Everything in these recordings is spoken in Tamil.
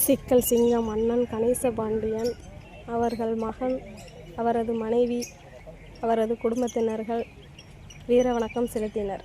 சிக்கல் சிங்கம் அண்ணன் கணேசபாண்டியன் அவர்கள் மகன் அவரது மனைவி அவரது குடும்பத்தினர்கள் வீர வணக்கம் செலுத்தினர்.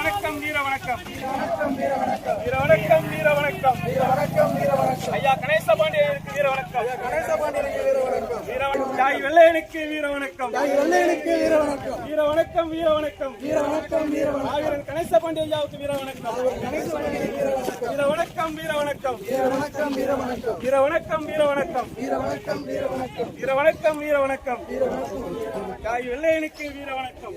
வீரவணக்கம் வீரவணக்கம் வீரவணக்கம் வீரவணக்கம் வீரவணக்கம் வீரவணக்கம் வணக்கம் வீர வீரவணக்கம் வீர வணக்கம் ஐயா கணேச பாண்டியனுக்கு வீர வணக்கம் கணேச பாண்டியனுக்கு வீர வணக்கம் வீர வணக்கம் தாய் வெள்ளையனுக்கு வீரவணக்கம் வீரவணக்கம் தாய் வெள்ளையனுக்கு வீரவணக்கம் வீர வணக்கம் வீர வணக்கம் வீர வணக்கம் ஆயிரம் கணேச பாண்டி ஐயாவுக்கு வீரவணக்கம் வீர வணக்கம் வீரவணக்கம் வீரவணக்கம் வீரவணக்கம் வீரவணக்கம் வீரவணக்கம் வீரவணக்கம் வீரவணக்கம் வீரவணக்கம் தாய் வெள்ளையனுக்கு வீரவணக்கம்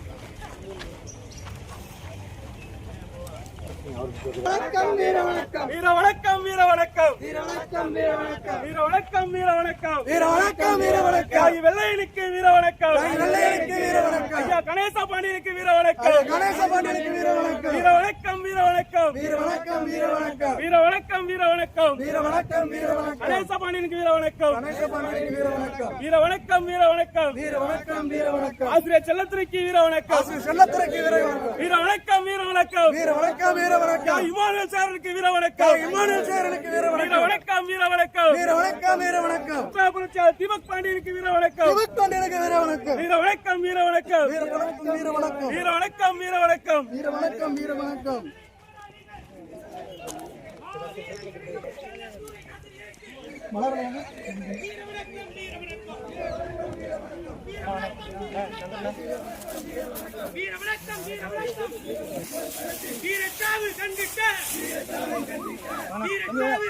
வீரவணக்கம் அந்தி மைந்தர்களின் வீரவணக்கம். வணக்கம் வீரவணக்கம் வீரவணக்கம். வீரவணக்கம் வீரவணக்கம் வீரவணக்கம் வீரவணக்கம் வீரவணக்கம் வீரவணக்கம் வீரவணக்கம் தாய் வெள்ளையனுக்கு வீரவணக்கம். வெள்ளையனுக்கு வீரவணக்கம். ஐயா கணேச பாண்டியனுக்கு வீரவணக்கம். கணேச பாண்டியனுக்கு வணக்கம் வீர வணக்கம் வீர வணக்கம் வீர வணக்கம் வீர வணக்கம் வீர வணக்கம் வீர வணக்கம் வீர வணக்கம் கணேசபாணிக்கு வீர வணக்கம் கணேசபாணிக்கு வீர வணக்கம் வீர வணக்கம் வீர வணக்கம் வீர வணக்கம் வீர வணக்கம் ஆசிரியர் செல்லத்துறைக்கு வீர வணக்கம் ஆசிரியர் செல்லத்துறைக்கு வீர வணக்கம் வீர வணக்கம் வீர வணக்கம் வீர வணக்கம் வீர வணக்கம் இமானுவேல் சாரனுக்கு வீர வணக்கம் இமானுவேல் சாரனுக்கு வீர வணக்கம் வீர வணக்கம் வீர வணக்கம் வீர வணக்கம் வீர வணக்கம் உற்சாகபுரட்சியாளர் தீபக் பாண்டியனுக்கு வீரவணக்கம் சிவத்தொண்டனுக்கு வீரவணக்கம் வீரவணக்கம் வீரவணக்கம் வீரவணக்கம் வீரவணக்கம் வீரவணக்கம் வீரவணக்கம் வீரவணக்கம் வீரவணக்கம் மலர்வளையங்க வீரவணக்கம் வீரவணக்கம் வீரச்சாவு கண்டிட்ட வீரச்சாவு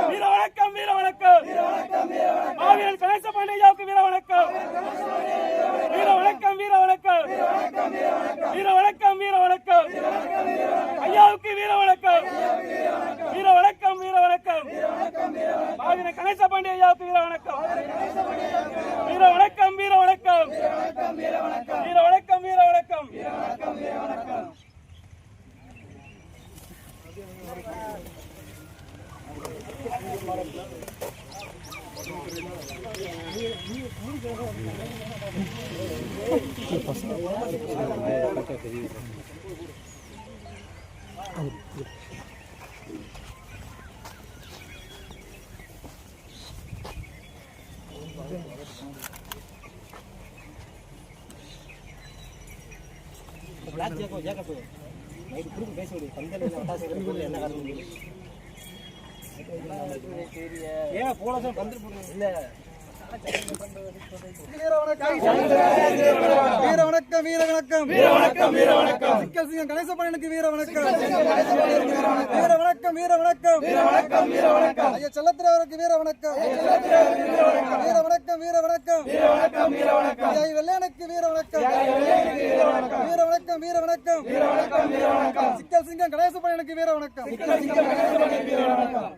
Gracias, ya que puedo. வீர வணக்கம் வீர வணக்கம் வீர வணக்கம் வீர வணக்கம் சிக்கல் சிங்கம் கணேசப்பண்ணனுக்கு வீர வணக்கம் வீர வணக்கம் வீர வணக்கம் வீர வணக்கம் வீர வணக்கம் ஐயா செல்லத்திரவருக்கு வீர வணக்கம் வீர வணக்கம் வீர வணக்கம் வீர வணக்கம் வீர வணக்கம் ஐயா வெள்ளையனுக்கு வீர வணக்கம் வணக்கம் வீர வணக்கம். வீர வணக்கம் வீர வணக்கம். சிக்கல் சிங்கம் கணேசபன் எனக்கு வீர வணக்கம். சிக்கல் சிங்கம் கணேசபன் வீர வணக்கம்.